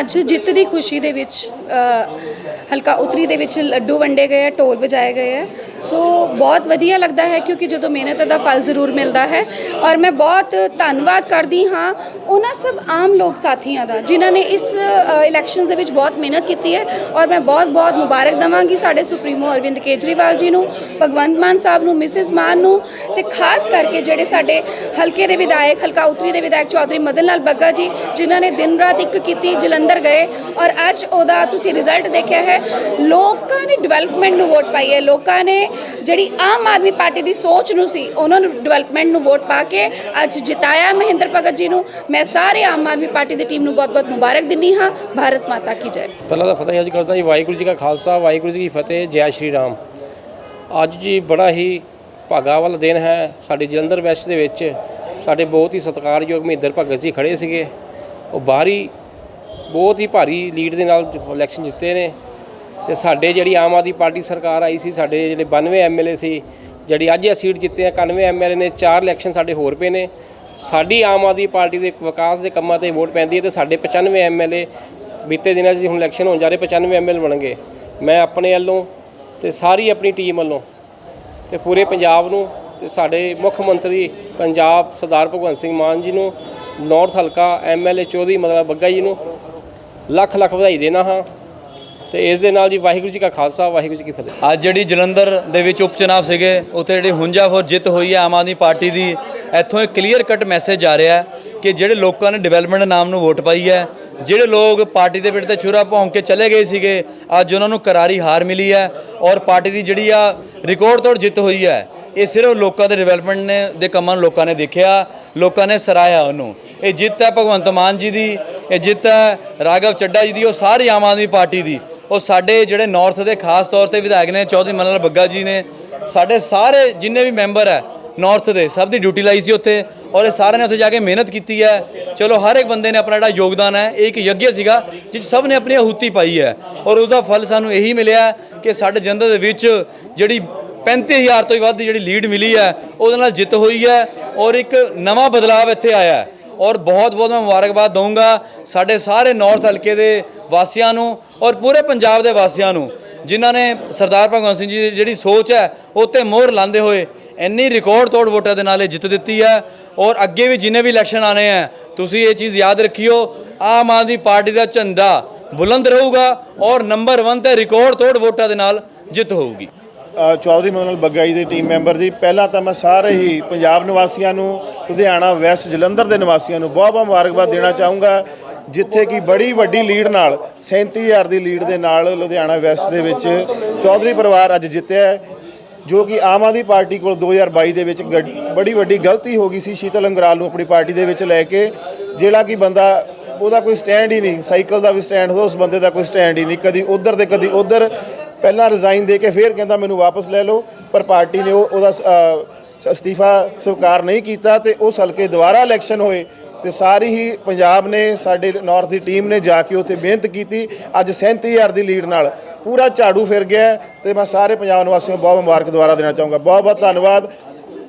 ਅੱਜ ਜਿੱਤ ਦੀ ਖੁਸ਼ੀ ਦੇ ਵਿੱਚ ਹਲਕਾ ਉਤਰੀ ਦੇ ਵਿੱਚ ਲੱਡੂ ਵੰਡੇ ਗਏ ਆ, ਢੋਲ ਵਜਾਏ ਗਏ ਆ। ਸੋ ਬਹੁਤ ਵਧੀਆ ਲੱਗਦਾ ਹੈ ਕਿਉਂਕਿ ਜਦੋਂ ਮਿਹਨਤ ਦਾ ਫਲ ਜ਼ਰੂਰ ਮਿਲਦਾ ਹੈ ਔਰ ਮੈਂ ਬਹੁਤ ਧੰਨਵਾਦ ਕਰਦੀ ਹਾਂ ਉਹਨਾਂ ਸਭ ਆਮ ਲੋਕ ਸਾਥੀਆਂ ਦਾ ਜਿਨ੍ਹਾਂ ਨੇ ਇਸ ਇਲੈਕਸ਼ਨਸ ਦੇ ਵਿੱਚ ਬਹੁਤ ਮਿਹਨਤ ਕੀਤੀ ਹੈ ਔਰ ਮੈਂ ਬਹੁਤ ਬਹੁਤ ਮੁਬਾਰਕ ਦਵਾਂਗੀ ਸਾਡੇ ਸੁਪਰੀਮੋ ਅਰਵਿੰਦ ਕੇਜਰੀਵਾਲ ਜੀ ਨੂੰ, ਭਗਵੰਤ ਮਾਨ ਸਾਹਿਬ ਨੂੰ, ਮਿਸਿਸ ਮਾਨ ਨੂੰ ਤੇ ਖਾਸ ਕਰਕੇ ਜਿਹੜੇ ਸਾਡੇ ਹਲਕੇ ਦੇ ਵਿਧਾਇਕ, ਹਲਕਾ ਉਤਰੀ ਦੇ ਵਿਧਾਇਕ ਚੌਧਰੀ ਮਦਨ ਲਾਲ ਬੱਗਾ ਜੀ, ਜਿਨ੍ਹਾਂ ਨੇ ਦਿਨ ਰਾਤ ਇੱਕ ਕੀਤੀ ਜਲੰਧਰ ਗਏ ਔਰ ਅੱਜ ਉਹਦਾ ਤੁਸੀਂ ਰਿਜ਼ਲਟ ਦੇਖਿਆ ਹੈ, ਲੋਕਾਂ ਨੇ ਡਿਵੈਲਪਮੈਂਟ ਨੂੰ ਵੋਟ ਪਾਈ ਹੈ, ਲੋਕਾਂ ਨੇ ਜਿਹੜੀ ਆਮ ਆਦਮੀ ਪਾਰਟੀ ਦੀ ਸੋਚ ਨੂੰ ਸੀ, ਉਹਨਾਂ ਨੂੰ ਡਿਵੈਲਪਮੈਂਟ ਨੂੰ ਵੋਟ ਪਾ ਕੇ ਅੱਜ ਜਿਤਾਇਆ ਮਹਿੰਦਰ ਭਗਤ ਜੀ ਨੂੰ। ਮੈਂ ਸਾਰੇ ਆਮ ਆਦਮੀ ਪਾਰਟੀ ਦੀ ਟੀਮ ਨੂੰ ਬਹੁਤ-ਬਹੁਤ ਮੁਬਾਰਕ ਦਿੰਦੀ ਹਾਂ। ਭਾਰਤ ਮਾਤਾ ਕੀ ਜੈ। ਪਹਿਲਾਂ ਤਾਂ ਫਤਿਹ ਅੱਜ ਕਰਦਾ ਜੀ, ਵਾਹਿਗੁਰੂ ਜੀ ਕਾ ਖਾਲਸਾ, ਵਾਹਿਗੁਰੂ ਜੀ ਕੀ ਫਤਿਹ, ਜੈ ਸ਼੍ਰੀ ਰਾਮ। ਅੱਜ ਜੀ ਬੜਾ ਹੀ ਭਾਗਾ ਵਾਲਾ ਦਿਨ ਹੈ ਸਾਡੇ ਜਲੰਧਰ ਵੈਸਟ ਦੇ ਵਿੱਚ। ਸਾਡੇ ਬਹੁਤ ਹੀ ਸਤਿਕਾਰਯੋਗ ਮਹਿੰਦਰ ਭਗਤ ਜੀ ਖੜੇ ਸੀਗੇ। ਉਹ ਬਾਹਰੀ ਬਹੁਤ ਹੀ ਭਾਰੀ ਲੀਡ ਦੇ ਨਾਲ ਇਲੈਕਸ਼ਨ ਜਿੱਤੇ ਨੇ। ਤੇ ਸਾਡੇ ਜਿਹੜੀ ਆਮ ਆਦਮੀ ਪਾਰਟੀ ਸਰਕਾਰ ਆਈ ਸੀ, ਸਾਡੇ ਜਿਹੜੇ 92 ਐਮਐਲਏ ਸੀ, ਜਿਹੜੀ ਅੱਜ ਇਹ ਸੀਟ ਜਿੱਤੇ ਆ 91 ਐਮਐਲਏ ਨੇ ਚਾਰ ਇਲੈਕਸ਼ਨ ਸਾਡੇ ਹੋਰ ਪਏ ਨੇ। ਸਾਡੀ ਆਮ ਆਦਮੀ ਪਾਰਟੀ ਦੇ ਵਿਕਾਸ ਦੇ ਕੰਮਾਂ ਤੇ ਵੋਟ ਪੈਂਦੀ ਹੈ ਤੇ ਸਾਡੇ 95 ਐਮਐਲਏ ਬੀਤੇ ਦਿਨਾਂ 'ਚ ਹੁਣ ਇਲੈਕਸ਼ਨ ਹੋਣ ਜਾ ਰਹੇ 95 ਐਮਐਲਏ ਬਣਨਗੇ। ਮੈਂ ਆਪਣੇ ਵੱਲੋਂ ਤੇ ਸਾਰੀ ਆਪਣੀ ਟੀਮ ਵੱਲੋਂ ਤੇ ਪੂਰੇ ਪੰਜਾਬ ਨੂੰ ਤੇ ਸਾਡੇ ਮੁੱਖ ਮੰਤਰੀ ਪੰਜਾਬ ਸਰਦਾਰ ਭਗਵੰਤ ਸਿੰਘ ਮਾਨ ਜੀ ਨੂੰ, ਨਾਰਥ ਹਲਕਾ ਐਮਐਲਏ ਚੌਧਰੀ ਮਤਲਬ ਬੱਗਾ ਜੀ ਨੂੰ ਲੱਖ ਲੱਖ ਵਧਾਈ ਦੇਣਾ ਹਾਂ। ਤੇ ਇਸ ਦੇ ਨਾਲ ਜੀ ਵਾਹਿਗੁਰੂ ਜੀ ਕਾ ਖਾਲਸਾ, ਵਾਹਿਗੁਰੂ ਜੀ ਕੀ ਫਤਿਹ। ਅੱਜ ਜਿਹੜੀ ਜਲੰਧਰ ਦੇ ਵਿੱਚ ਉਪਚੁਣਾਵ ਸੀਗੇ, ਉੱਥੇ ਜਿਹੜੀ ਹੁੰਜਾਫੋਰ ਜਿੱਤ ਹੋਈ ਹੈ, ਆਮ ਆਦਮੀ ਪਾਰਟੀ ਦੀ, ਇੱਥੋਂ ਇੱਕ ਕਲੀਅਰ ਕੱਟ ਮੈਸੇਜ ਆ ਰਿਹਾ ਕਿ ਜਿਹੜੇ ਲੋਕਾਂ ਨੇ ਡਿਵੈਲਪਮੈਂਟ ਨਾਮ ਨੂੰ ਵੋਟ ਪਾਈ ਹੈ, ਜਿਹੜੇ ਲੋਕ ਪਾਰਟੀ ਦੇ ਪਿੱਠ ਤੇ ਛੁਰਾ ਭੌਂਕ ਕੇ ਚਲੇ ਗਏ ਸੀਗੇ, ਅੱਜ ਉਹਨਾਂ ਨੂੰ ਕਰਾਰੀ ਹਾਰ ਮਿਲੀ ਹੈ ਔਰ ਪਾਰਟੀ ਦੀ ਜਿਹੜੀ ਆ ਰਿਕਾਰਡ ਤੋੜ ਜਿੱਤ ਹੋਈ ਹੈ, ਇਹ ਸਿਰਫ ਲੋਕਾਂ ਦੇ ਡਿਵੈਲਪਮੈਂਟ ਨੇ, ਦੇ ਕੰਮਾਂ ਨੂੰ ਲੋਕਾਂ ਨੇ ਦੇਖਿਆ, ਲੋਕਾਂ ਨੇ ਸਰਾਇਆ ਉਹਨੂੰ। ਇਹ ਜਿੱਤ ਹੈ ਭਗਵੰਤ ਮਾਨ ਜੀ ਦੀ, ਇਹ ਜਿੱਤ ਹੈ ਰਾਘਵ ਚੱਡਾ ਜੀ ਦੀ, ਉਹ ਸਾਰੀ ਆਮ ਆਦਮੀ ਪਾਰਟੀ ਦੀ। ਉਹ ਸਾਡੇ ਜਿਹੜੇ ਨਾਰਥ ਦੇ ਖਾਸ ਤੌਰ ਤੇ ਵਿਧਾਇਕ ਨੇ, ਚੌਧਰੀ ਮਨਲ ਬੱਗਾ ਜੀ ਨੇ, ਸਾਡੇ ਸਾਰੇ ਜਿੰਨੇ ਵੀ ਮੈਂਬਰ ਹੈ ਨਾਰਥ ਦੇ, ਸਭ ਦੀ ਡਿਊਟੀ ਲਾਈ ਸੀ ਉੱਥੇ ਔਰ ਇਹ ਸਾਰਿਆਂ ਨੇ ਉੱਥੇ ਜਾ ਕੇ ਮਿਹਨਤ ਕੀਤੀ ਹੈ। ਚਲੋ ਹਰ ਇੱਕ ਬੰਦੇ ਨੇ ਆਪਣਾ ਜਿਹੜਾ ਯੋਗਦਾਨ ਹੈ, ਇਹ ਇੱਕ ਯੱਗ ਸੀਗਾ ਜਿਸ 'ਚ ਸਭ ਨੇ ਆਪਣੀ ਆਹੂਤੀ ਪਾਈ ਹੈ ਔਰ ਉਹਦਾ ਫਲ ਸਾਨੂੰ ਇਹੀ ਮਿਲਿਆ ਕਿ ਸਾਡੇ ਜਨਤਾ ਦੇ ਵਿੱਚ ਜਿਹੜੀ 35000 ਤੋਂ ਵੀ ਵੱਧ ਦੀ ਜਿਹੜੀ ਲੀਡ ਮਿਲੀ ਹੈ, ਉਹਦੇ ਨਾਲ ਜਿੱਤ ਹੋਈ ਹੈ ਔਰ ਇੱਕ ਨਵਾਂ ਬਦਲਾਅ ਇੱਥੇ ਆਇਆ ਹੈ। ਔਰ ਬਹੁਤ ਬਹੁਤ ਮੈਂ ਮੁਬਾਰਕਬਾਦ ਦਊਂਗਾ ਸਾਡੇ ਸਾਰੇ ਨਾਰਥ ਹਲਕੇ ਦੇ ਵਾਸੀਆਂ ਨੂੰ ਔਰ ਪੂਰੇ ਪੰਜਾਬ ਦੇ ਵਾਸੀਆਂ ਨੂੰ, ਜਿਨ੍ਹਾਂ ਨੇ ਸਰਦਾਰ ਭਗਵੰਤ ਸਿੰਘ ਜੀ ਦੀ ਜਿਹੜੀ ਸੋਚ ਹੈ ਉੱਤੇ ਮੋਹਰ ਲਾਉਂਦੇ ਹੋਏ ਇੰਨੀ ਰਿਕਾਰਡ ਤੋੜ ਵੋਟਾਂ ਦੇ ਨਾਲ ਇਹ ਜਿੱਤ ਦਿੱਤੀ ਹੈ ਔਰ ਅੱਗੇ ਵੀ ਜਿੰਨੇ ਵੀ ਇਲੈਕਸ਼ਨ ਆਣੇ ਆ ਤੁਸੀਂ ਇਹ ਚੀਜ਼ ਯਾਦ ਰੱਖਿਓ, ਆਮ ਆਦਮੀ ਪਾਰਟੀ ਦਾ ਝੰਡਾ ਬੁਲੰਦ ਰਹੂਗਾ ਔਰ ਨੰਬਰ 1 ਤੇ ਰਿਕਾਰਡ ਤੋੜ ਵੋਟਾਂ ਦੇ ਨਾਲ ਜਿੱਤ ਹੋਊਗੀ। ਚੌਧਰੀ ਮਨੋਲ ਬੱਗਾ ਦੇ ਟੀਮ ਮੈਂਬਰ ਦੀ। ਪਹਿਲਾਂ ਤਾਂ ਮੈਂ ਸਾਰੇ ਹੀ ਪੰਜਾਬ ਨਿਵਾਸੀਆਂ ਨੂੰ, ਲੁਧਿਆਣਾ ਵੈਸਟ ਜਲੰਧਰ ਦੇ ਨਿਵਾਸੀਆਂ ਨੂੰ ਬਹੁਤ ਬਹੁਤ ਮੁਬਾਰਕਬਾਦ ਦੇਣਾ ਚਾਹੂੰਗਾ, ਜਿੱਥੇ ਕਿ ਬੜੀ ਵੱਡੀ ਲੀਡ ਨਾਲ 37000 ਦੀ ਲੀਡ ਦੇ ਨਾਲ ਲੁਧਿਆਣਾ ਵੈਸਟ ਦੇ ਵਿੱਚ ਚੌਧਰੀ ਪਰਿਵਾਰ ਅੱਜ ਜਿੱਤਿਆ ਜੋ ਕਿ ਆਮ ਆਦਮੀ ਪਾਰਟੀ ਕੋਲ 2022 ਦੇ ਵਿੱਚ ਗੱਡ- ਬੜੀ ਵੱਡੀ ਗਲਤੀ ਹੋ ਗਈ ਸੀ। ਸ਼ੀਤਲ ਅੰਗਰਾਲ ਨੂੰ ਆਪਣੀ ਪਾਰਟੀ ਦੇ ਵਿੱਚ ਲੈ ਕੇ, ਜਿਹੜਾ ਕਿ ਬੰਦਾ ਉਹਦਾ ਕੋਈ ਸਟੈਂਡ ਹੀ ਨਹੀਂ, ਸਾਈਕਲ ਦਾ ਵੀ ਸਟੈਂਡ ਹੋ ਉਸ ਬੰਦੇ ਦਾ ਕੋਈ ਸਟੈਂਡ ਹੀ ਨਹੀਂ, ਕਦੀ ਉਧਰ ਤੇ ਕਦੀ ਉਧਰ। ਪਹਿਲਾਂ ਰਿਜ਼ਾਈਨ ਦੇ ਕੇ ਫਿਰ ਕਹਿੰਦਾ ਮੈਨੂੰ ਵਾਪਸ ਲੈ ਲਓ, ਪਰ ਪਾਰਟੀ ਨੇ ਉਹ ਉਹਦਾ ਅਸਤੀਫਾ ਸਵੀਕਾਰ ਨਹੀਂ ਕੀਤਾ ਤੇ ਉਸ ਹਲਕੇ ਦੁਬਾਰਾ ਇਲੈਕਸ਼ਨ ਹੋਏ ਤੇ ਸਾਰੀ ਹੀ ਪੰਜਾਬ ਨੇ, ਸਾਡੇ ਨਾਰਥ ਦੀ ਟੀਮ ਨੇ ਜਾ ਕੇ ਉੱਥੇ ਮਿਹਨਤ ਕੀਤੀ, ਅੱਜ 37000 ਦੀ ਲੀਡ ਨਾਲ। ਪੂਰਾ ਝਾੜੂ ਫਿਰ ਗਿਆ ਹੈ ਤੇ ਮੈਂ ਸਾਰੇ ਪੰਜਾਬ ਨਿਵਾਸੀਆਂ ਨੂੰ ਬਹੁਤ ਮੁਬਾਰਕ ਦੁਆਰਾ ਦੇਣਾ ਚਾਹੂੰਗਾ। ਬਹੁਤ ਬਹੁਤ ਧੰਨਵਾਦ।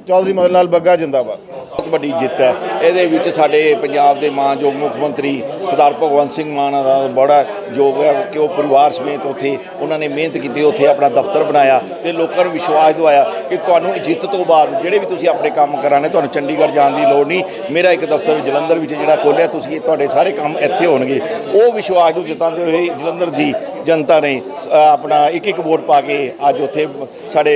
ਚੌਧਰੀ ਮਦਨ ਲਾਲ ਬੱਗਾ, ਜਿੰਦਾਬਾਦ। ਬਹੁਤ ਵੱਡੀ ਜਿੱਤ ਹੈ। ਇਹਦੇ ਵਿੱਚ ਸਾਡੇ ਪੰਜਾਬ ਦੇ ਮਾਨਯੋਗ ਮੁੱਖ ਮੰਤਰੀ ਸਰਦਾਰ ਭਗਵੰਤ ਸਿੰਘ ਮਾਨ ਦਾ ਬੜਾ ਯੋਗ ਹੈ ਕਿ ਉਹ ਪਰਿਵਾਰ ਸਮੇਤ ਉੱਥੇ ਉਹਨਾਂ ਨੇ ਮਿਹਨਤ ਕੀਤੀ, ਉੱਥੇ ਆਪਣਾ ਦਫ਼ਤਰ ਬਣਾਇਆ ਤੇ ਲੋਕਾਂ ਨੂੰ ਵਿਸ਼ਵਾਸ ਦਿਵਾਇਆ ਕਿ ਤੁਹਾਨੂੰ ਜਿੱਤ ਤੋਂ ਬਾਅਦ ਜਿਹੜੇ ਵੀ ਤੁਸੀਂ ਆਪਣੇ ਕੰਮ ਕਰਾਣੇ ਤੁਹਾਨੂੰ ਚੰਡੀਗੜ੍ਹ ਜਾਣ ਦੀ ਲੋੜ ਨਹੀਂ। ਮੇਰਾ ਇੱਕ ਦਫ਼ਤਰ ਜਲੰਧਰ ਵਿੱਚ ਜਿਹੜਾ ਖੋਲਿਆ ਤੁਸੀਂ ਤੁਹਾਡੇ ਸਾਰੇ ਕੰਮ ਇੱਥੇ ਹੋਣਗੇ। ਉਹ ਵਿਸ਼ਵਾਸ ਨੂੰ ਜਿਤਾਉਂਦੇ ਹੋਏ ਜਲੰਧਰ ਦੀ ਜਨਤਾ ਨੇ ਆਪਣਾ ਇੱਕ ਇੱਕ ਵੋਟ ਪਾ ਕੇ ਅੱਜ ਉੱਥੇ ਸਾਡੇ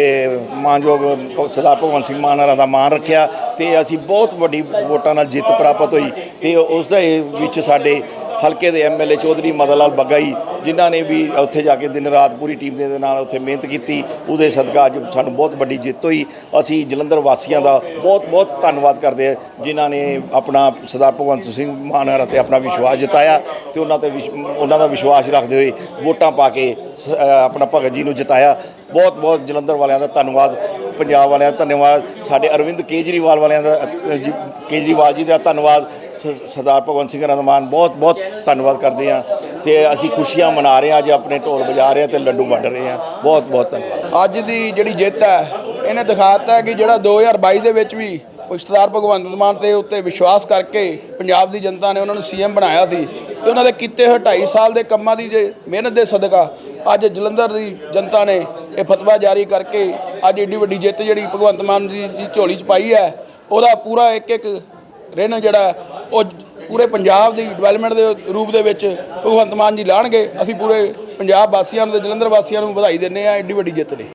ਮਾਨਯੋਗ ਸਰਦਾਰ ਭਗਵੰਤ ਸਿੰਘ ਮਾਨ ਹੋਰਾਂ ਦਾ ਮਾਣ ਰੱਖਿਆ ਤੇ ਅਸੀਂ ਬਹੁਤ ਵੱਡੀ ਵੋਟਾਂ ਨਾਲ ਜਿੱਤ ਪ੍ਰਾਪਤ ਹੋਈ ਤੇ ਉਸ ਦੇ ਵਿੱਚ ਸਾਡੇ ਹਲਕੇ ਦੇ ਐਮਐਲਏ ਚੌਧਰੀ ਮਦਨ ਲਾਲ ਬੱਗਾ ਜੀ ਜਿਨ੍ਹਾਂ ਨੇ ਵੀ ਉੱਥੇ ਜਾ ਕੇ ਦਿਨ ਰਾਤ ਪੂਰੀ ਟੀਮ ਦੇ ਨਾਲ ਉੱਥੇ ਮਿਹਨਤ ਕੀਤੀ, ਉਹਦੇ ਸਦਕਾ ਅੱਜ ਸਾਨੂੰ ਬਹੁਤ ਵੱਡੀ ਜਿੱਤ ਹੋਈ। ਅਸੀਂ ਜਲੰਧਰ ਵਾਸੀਆਂ ਦਾ ਬਹੁਤ ਬਹੁਤ ਧੰਨਵਾਦ ਕਰਦੇ ਹਾਂ, ਜਿਨ੍ਹਾਂ ਨੇ ਆਪਣਾ ਸਰਦਾਰ ਭਗਵੰਤ ਸਿੰਘ ਮਾਨ ਤੇ ਆਪਣਾ ਵਿਸ਼ਵਾਸ ਜਤਾਇਆ ਤੇ ਉਹਨਾਂ ਤੇ ਵਿਸ਼- ਉਹਨਾਂ ਦਾ ਵਿਸ਼ਵਾਸ ਰੱਖਦੇ ਹੋਏ ਵੋਟਾਂ ਪਾ ਕੇ ਸ- ਆਪਣਾ ਭਗਤ ਜੀ ਨੂੰ ਜਿਤਾਇਆ। ਬਹੁਤ ਬਹੁਤ ਜਲੰਧਰ ਵਾਲਿਆਂ ਦਾ ਧੰਨਵਾਦ, ਪੰਜਾਬ ਵਾਲਿਆਂ ਦਾ ਧੰਨਵਾਦ, ਸਾਡੇ ਅਰਵਿੰਦ ਕੇਜਰੀਵਾਲ ਵਾਲਿਆਂ ਦਾ ਕੇਜਰੀਵਾਲ ਜੀ ਦਾ ਧੰਨਵਾਦ ਸਰਦਾਰ ਭਗਵੰਤ ਸਿੰਘ ਰਜ਼ਮਾਨ ਬਹੁਤ ਬਹੁਤ ਧੰਨਵਾਦ ਕਰਦੇ ਹਾਂ ਤੇ ਅਸੀਂ ਖੁਸ਼ੀਆਂ ਮਨਾ ਰਹੇ ਹਾਂ, ਅੱਜ ਆਪਣੇ ਢੋਲ ਵਜਾ ਰਹੇ ਹਾਂ ਤੇ ਲੱਡੂ ਵੰਡ ਰਹੇ ਹਾਂ। ਬਹੁਤ ਬਹੁਤ ਧੰਨਵਾਦ। ਅੱਜ ਦੀ ਜਿਹੜੀ ਜਿੱਤ ਹੈ, ਇਹਨੇ ਦਿਖਾਤਾ ਕਿ ਜਿਹੜਾ 2022 ਦੇ ਵਿੱਚ ਵੀ ਸਰਦਾਰ ਭਗਵੰਤ ਮਾਨ ਦੇ ਉੱਤੇ ਵਿਸ਼ਵਾਸ ਕਰਕੇ ਪੰਜਾਬ ਦੀ ਜਨਤਾ ਨੇ ਉਹਨਾਂ ਨੂੰ ਸੀਐਮ ਬਣਾਇਆ ਸੀ ਤੇ ਉਹਨਾਂ ਦੇ ਕੀਤੇ ਹੋਏ 2.5 ਸਾਲ ਦੇ ਕੰਮਾਂ ਦੀ ਜੇ ਮਿਹਨਤ ਦੇ ਸਦਕਾ ਅੱਜ ਜਲੰਧਰ ਦੀ ਜਨਤਾ ਨੇ ਇਹ ਫਤਵਾ ਜਾਰੀ ਕਰਕੇ ਅੱਜ ਏਡੀ ਵੱਡੀ ਜਿੱਤ ਜਿਹੜੀ ਭਗਵੰਤ ਮਾਨ ਜੀ ਦੀ ਝੋਲੀ 'ਚ ਪਾਈ ਹੈ, ਉਹਦਾ ਪੂਰਾ ਇੱਕ ਇੱਕ ਰਿਣ ਜਿਹੜਾ ਉਹ ਪੂਰੇ ਪੰਜਾਬ ਦੀ ਡਿਵੈਲਪਮੈਂਟ ਦੇ ਰੂਪ ਦੇ ਵਿੱਚ ਭਗਵੰਤ ਮਾਨ ਜੀ ਲਾਣਗੇ, ਅਸੀਂ ਪੂਰੇ ਪੰਜਾਬ ਵਾਸੀਆਂ ਨੂੰ ਤੇ ਜਲੰਧਰ ਵਾਸੀਆਂ ਨੂੰ ਵਧਾਈ ਦਿੰਦੇ ਆ ਐਡੀ ਵੱਡੀ ਜਿੱਤ ਲਈ